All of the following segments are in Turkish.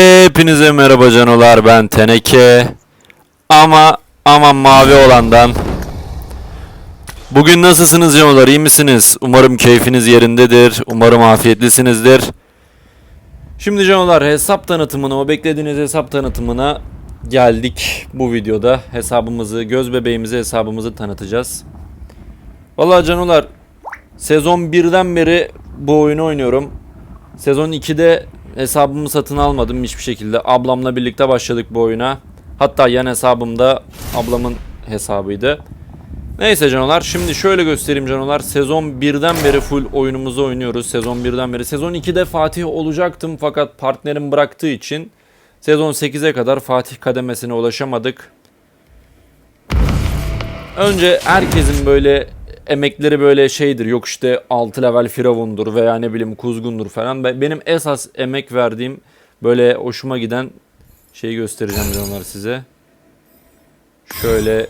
Hepinize merhaba canolar ben Teneke ama ama mavi olandan Bugün nasılsınız canolar iyi misiniz? Umarım keyfiniz yerindedir. Umarım afiyetlisinizdir. Şimdi canolar hesap tanıtımına o beklediğiniz hesap tanıtımına geldik bu videoda. Hesabımızı göz bebeğimizi hesabımızı tanıtacağız. Vallahi canolar sezon 1'den beri bu oyunu oynuyorum. Sezon 2'de hesabımı satın almadım hiçbir şekilde. Ablamla birlikte başladık bu oyuna. Hatta yan hesabımda ablamın hesabıydı. Neyse canolar şimdi şöyle göstereyim canolar. Sezon 1'den beri full oyunumuzu oynuyoruz. Sezon 1'den beri. Sezon 2'de Fatih olacaktım fakat partnerim bıraktığı için sezon 8'e kadar Fatih kademesine ulaşamadık. Önce herkesin böyle emekleri böyle şeydir. Yok işte 6 level firavundur veya ne bileyim kuzgundur falan. Ben- Benim esas emek verdiğim böyle hoşuma giden şeyi göstereceğim onları size. Şöyle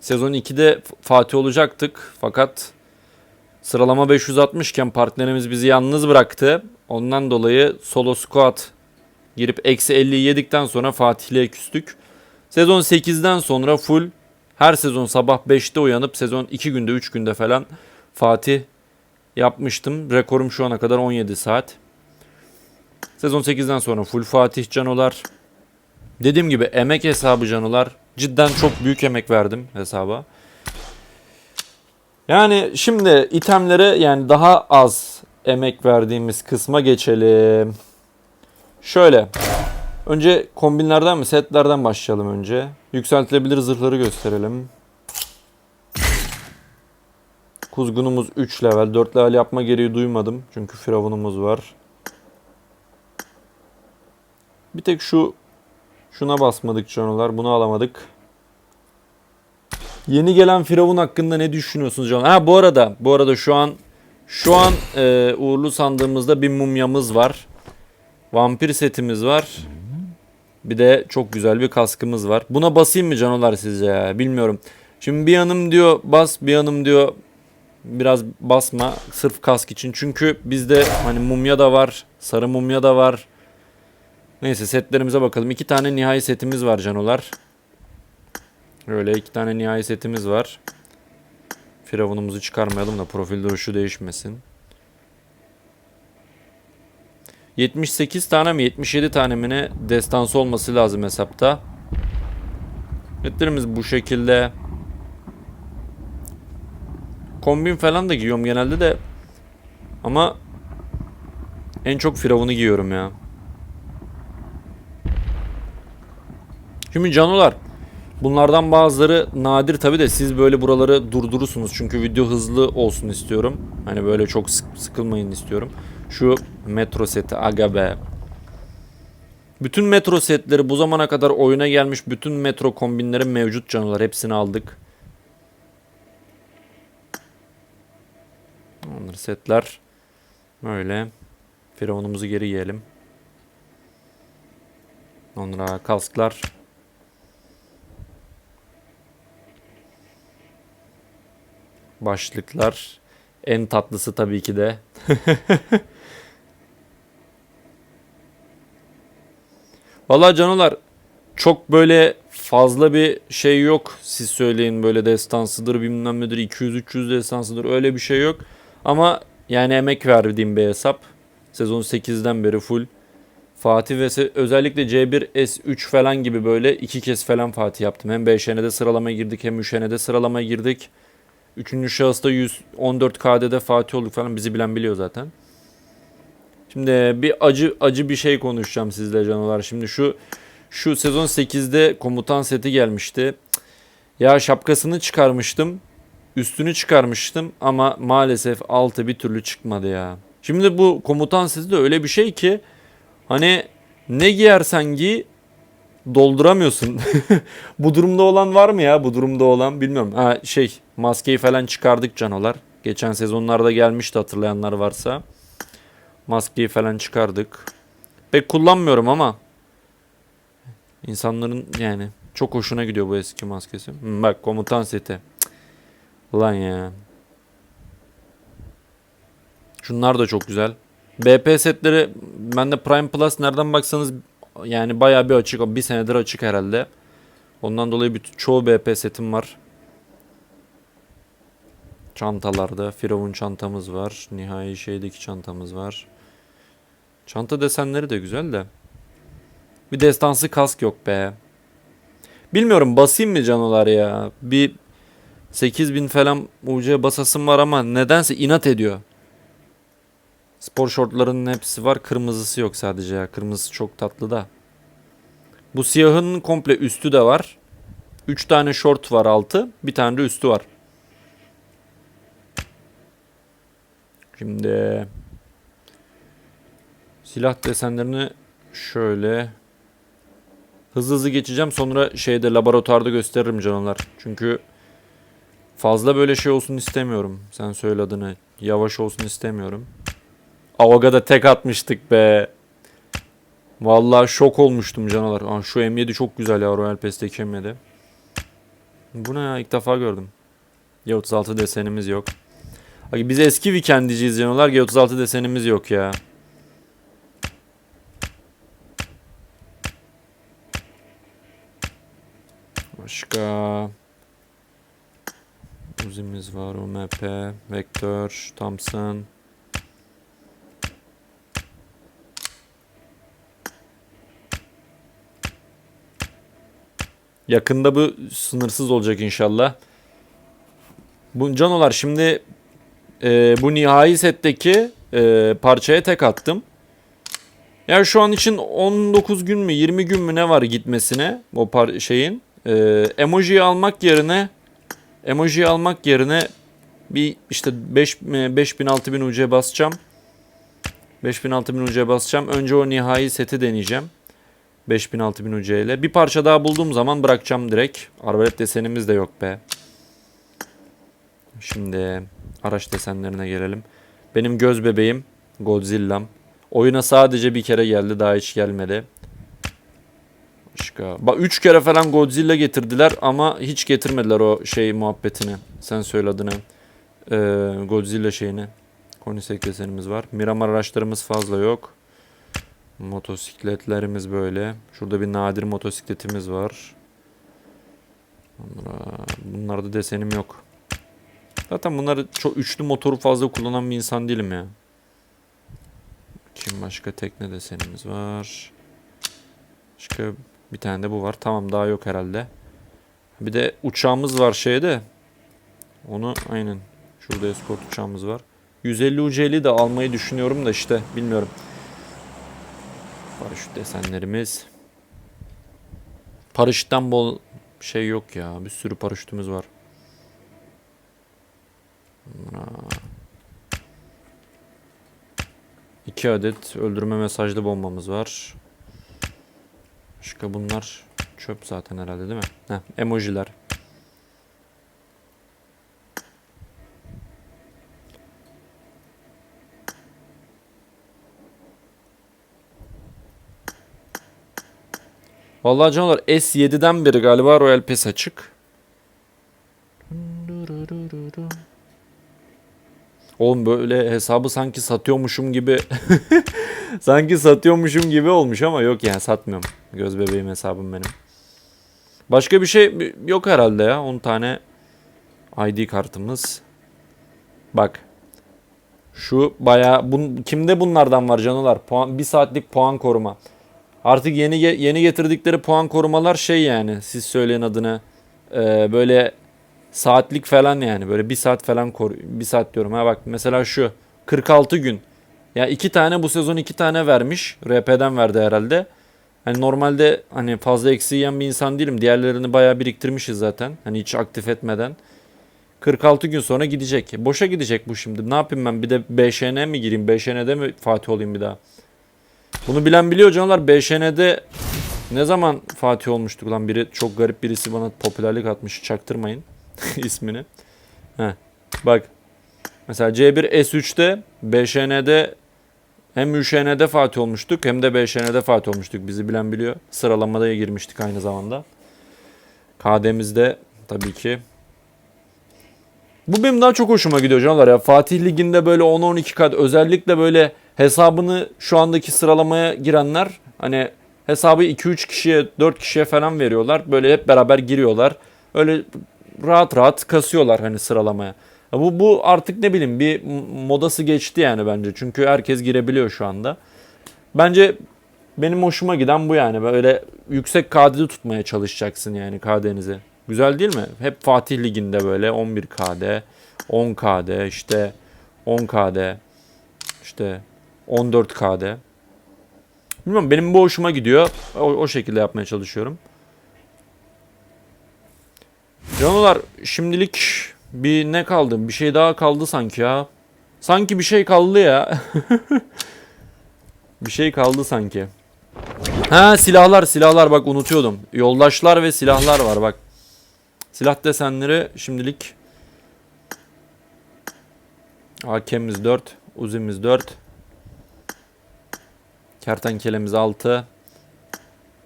sezon 2'de F- Fatih olacaktık fakat sıralama 560 iken partnerimiz bizi yalnız bıraktı. Ondan dolayı solo squad girip eksi 50'yi yedikten sonra Fatih'le küstük. Sezon 8'den sonra full her sezon sabah 5'te uyanıp sezon 2 günde 3 günde falan Fatih yapmıştım. Rekorum şu ana kadar 17 saat. Sezon 8'den sonra full Fatih canolar. Dediğim gibi emek hesabı canolar. Cidden çok büyük emek verdim hesaba. Yani şimdi itemlere yani daha az emek verdiğimiz kısma geçelim. Şöyle. Önce kombinlerden mi setlerden başlayalım önce. Yükseltilebilir zırhları gösterelim. Kuzgunumuz 3 level. 4 level yapma gereği duymadım. Çünkü firavunumuz var. Bir tek şu şuna basmadık canolar. Bunu alamadık. Yeni gelen firavun hakkında ne düşünüyorsunuz canım? Ha bu arada bu arada şu an şu an e, uğurlu sandığımızda bir mumyamız var. Vampir setimiz var. Bir de çok güzel bir kaskımız var. Buna basayım mı canolar sizce ya? Bilmiyorum. Şimdi bir yanım diyor bas, bir yanım diyor biraz basma sırf kask için. Çünkü bizde hani mumya da var, sarı mumya da var. Neyse setlerimize bakalım. İki tane nihai setimiz var canolar. Öyle iki tane nihai setimiz var. Firavunumuzu çıkarmayalım da profil duruşu değişmesin. 78 tane mi 77 tane mi ne destansı olması lazım hesapta. Etlerimiz bu şekilde. Kombin falan da giyiyorum genelde de. Ama en çok firavunu giyiyorum ya. Şimdi canolar. Bunlardan bazıları nadir tabi de siz böyle buraları durdurursunuz. Çünkü video hızlı olsun istiyorum. Hani böyle çok sık- sıkılmayın istiyorum. Şu metro seti aga be. Bütün metro setleri bu zamana kadar oyuna gelmiş bütün metro kombinleri mevcut canolar. Hepsini aldık. Onları setler. Böyle. Firavunumuzu geri yiyelim. Onlara kasklar. Başlıklar. En tatlısı tabii ki de. Vallahi canolar çok böyle fazla bir şey yok. Siz söyleyin böyle destansıdır bilmem nedir 200-300 destansıdır öyle bir şey yok. Ama yani emek verdiğim bir hesap. Sezon 8'den beri full. Fatih ve özellikle C1 S3 falan gibi böyle iki kez falan Fatih yaptım. Hem 5'ene de sıralama girdik hem 3'ene de sıralama girdik. Üçüncü şahısta 114 KD'de Fatih olduk falan bizi bilen biliyor zaten. Şimdi bir acı acı bir şey konuşacağım sizle canavar. Şimdi şu şu sezon 8'de komutan seti gelmişti. Ya şapkasını çıkarmıştım. Üstünü çıkarmıştım ama maalesef altı bir türlü çıkmadı ya. Şimdi bu komutan seti de öyle bir şey ki hani ne giyersen giy dolduramıyorsun. bu durumda olan var mı ya? Bu durumda olan bilmiyorum. Ha şey maskeyi falan çıkardık canolar. Geçen sezonlarda gelmişti hatırlayanlar varsa. Maskeyi falan çıkardık. Pek kullanmıyorum ama insanların yani çok hoşuna gidiyor bu eski maskesi. Hmm, bak komutan seti. Ulan ya. Şunlar da çok güzel. BP setleri bende Prime Plus nereden baksanız yani bayağı bir açık. Bir senedir açık herhalde. Ondan dolayı bütün, çoğu BP setim var. Çantalarda Firavun çantamız var. Nihai şeydeki çantamız var. Çanta desenleri de güzel de. Bir destansı kask yok be. Bilmiyorum basayım mı canolar ya. Bir 8000 falan UC basasım var ama nedense inat ediyor. Spor şortlarının hepsi var. Kırmızısı yok sadece ya. Kırmızısı çok tatlı da. Bu siyahın komple üstü de var. 3 tane şort var altı. Bir tane de üstü var. Şimdi silah desenlerini şöyle hızlı hızlı geçeceğim. Sonra şeyde laboratuvarda gösteririm canlar. Çünkü fazla böyle şey olsun istemiyorum. Sen söyle adını. Yavaş olsun istemiyorum. Avaga'da tek atmıştık be. Vallahi şok olmuştum canalar. Aa, şu M7 çok güzel ya Royal Pass'teki M7. Bu ne ya ilk defa gördüm. G36 desenimiz yok. Abi biz eski weekendiciyiz canalar. G36 desenimiz yok ya. Başka Uzimiz var, UMP, Vektör, Thompson. Yakında bu sınırsız olacak inşallah. Bu canolar şimdi e, bu nihai setteki e, parçaya tek attım. Ya şu an için 19 gün mü 20 gün mü ne var gitmesine o par şeyin. E, emojiyi almak yerine emojiyi almak yerine bir işte 5 5000 6000 UC basacağım. 5000 6000 UC basacağım. Önce o nihai seti deneyeceğim. 5000 6000 UC ile. Bir parça daha bulduğum zaman bırakacağım direkt. Arbalet desenimiz de yok be. Şimdi araç desenlerine gelelim. Benim göz bebeğim Godzilla'm. Oyuna sadece bir kere geldi daha hiç gelmedi. Başka. Bak 3 kere falan Godzilla getirdiler ama hiç getirmediler o şey muhabbetini. Sen söyle adını. Ee, Godzilla şeyini. Konisek desenimiz var. Miramar araçlarımız fazla yok. Motosikletlerimiz böyle. Şurada bir nadir motosikletimiz var. Bunlarda desenim yok. Zaten bunları çok üçlü motoru fazla kullanan bir insan değilim ya. Kim başka tekne desenimiz var. Başka bir tane de bu var. Tamam daha yok herhalde. Bir de uçağımız var şeyde. Onu aynen. Şurada escort uçağımız var. 150 UC'li de almayı düşünüyorum da işte bilmiyorum. Paraşüt desenlerimiz. Paraşütten bol şey yok ya. Bir sürü paraşütümüz var. İki adet öldürme mesajlı bombamız var. Başka bunlar çöp zaten herhalde değil mi? Heh, emojiler. Vallahi canlar S7'den beri galiba Royal Pass açık. Oğlum böyle hesabı sanki satıyormuşum gibi sanki satıyormuşum gibi olmuş ama yok yani satmıyorum. Göz bebeğim hesabım benim. Başka bir şey yok herhalde ya. 10 tane ID kartımız. Bak. Şu bayağı bun, kimde bunlardan var canılar? Puan bir saatlik puan koruma. Artık yeni yeni getirdikleri puan korumalar şey yani siz söyleyin adını. Ee, böyle saatlik falan yani böyle bir saat falan koru bir saat diyorum. Ha bak mesela şu 46 gün. Ya iki tane bu sezon iki tane vermiş RP'den verdi herhalde. Hani normalde hani fazla eksi yiyen bir insan değilim. Diğerlerini bayağı biriktirmişiz zaten hani hiç aktif etmeden. 46 gün sonra gidecek. Boşa gidecek bu şimdi. Ne yapayım ben? Bir de BŞN mi gireyim? BŞN'de mi Fatih olayım bir daha bunu bilen biliyor canlar BŞN'de ne zaman Fatih olmuştuk lan biri çok garip birisi bana popülerlik atmış çaktırmayın ismini. Heh. Bak. Mesela C1 S3'te BŞN'de hem ÜŞN'de Fatih olmuştuk hem de BŞN'de Fatih olmuştuk. Bizi bilen biliyor. Sıralamada girmiştik aynı zamanda. KD'mizde tabii ki. Bu benim daha çok hoşuma gidiyor canlar ya. Fatih Ligi'nde böyle 10-12 kat özellikle böyle hesabını şu andaki sıralamaya girenler hani hesabı 2-3 kişiye 4 kişiye falan veriyorlar. Böyle hep beraber giriyorlar. Öyle rahat rahat kasıyorlar hani sıralamaya. Ya Bu, bu artık ne bileyim bir modası geçti yani bence. Çünkü herkes girebiliyor şu anda. Bence benim hoşuma giden bu yani. Böyle yüksek KD'de tutmaya çalışacaksın yani KD'nizi. Güzel değil mi? Hep Fatih Ligi'nde böyle 11 KD, 10 KD, işte 10 KD, işte 14 KD. Bilmiyorum benim bu hoşuma gidiyor. O, o şekilde yapmaya çalışıyorum. Canolar şimdilik bir ne kaldı? Bir şey daha kaldı sanki ya. Sanki bir şey kaldı ya. bir şey kaldı sanki. Ha silahlar silahlar bak unutuyordum. Yoldaşlar ve silahlar var bak. Silah desenleri şimdilik AK'miz 4, Uzi'miz 4. Kertenkelemiz 6.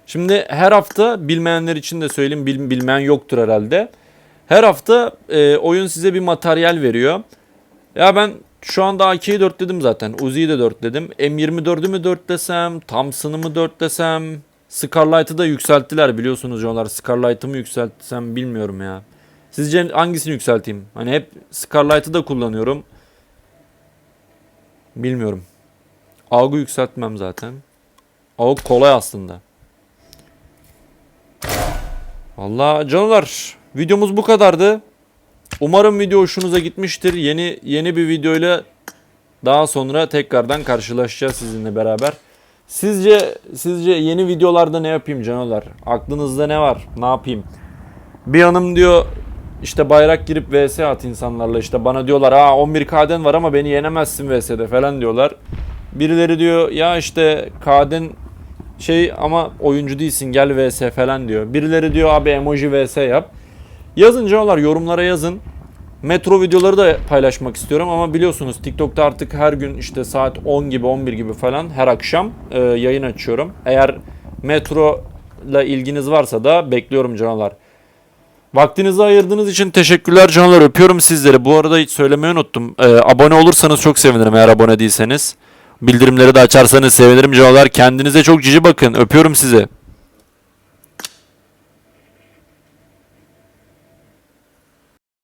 Şimdi her hafta bilmeyenler için de söyleyeyim bil- bilmeyen yoktur herhalde. Her hafta e, oyun size bir materyal veriyor. Ya ben şu anda AK'yi 4 dedim zaten. Uzi'yi de 4 dedim. M24'ü mü 4 desem, Thompson'ı mı 4 desem. Scarlight'ı da yükselttiler biliyorsunuz onlar. Scarlight'ı mı yükseltsem bilmiyorum ya. Sizce hangisini yükselteyim? Hani hep Scarlight'ı da kullanıyorum. Bilmiyorum. AUG'u yükseltmem zaten. AUG kolay aslında. Vallahi canlar videomuz bu kadardı. Umarım video hoşunuza gitmiştir. Yeni yeni bir videoyla daha sonra tekrardan karşılaşacağız sizinle beraber. Sizce sizce yeni videolarda ne yapayım canalar? Aklınızda ne var? Ne yapayım? Bir hanım diyor işte bayrak girip vs at insanlarla işte bana diyorlar ha 11 KD'n var ama beni yenemezsin vs'de falan diyorlar. Birileri diyor ya işte KD'n şey ama oyuncu değilsin gel vs falan diyor. Birileri diyor abi emoji vs yap. Yazın canalar yorumlara yazın. Metro videoları da paylaşmak istiyorum ama biliyorsunuz TikTok'ta artık her gün işte saat 10 gibi 11 gibi falan her akşam e, yayın açıyorum. Eğer metro ile ilginiz varsa da bekliyorum canalar. Vaktinizi ayırdığınız için teşekkürler canalar. Öpüyorum sizleri. Bu arada hiç söylemeyi unuttum. E, abone olursanız çok sevinirim eğer abone değilseniz. Bildirimleri de açarsanız sevinirim canalar. Kendinize çok cici bakın. Öpüyorum sizi.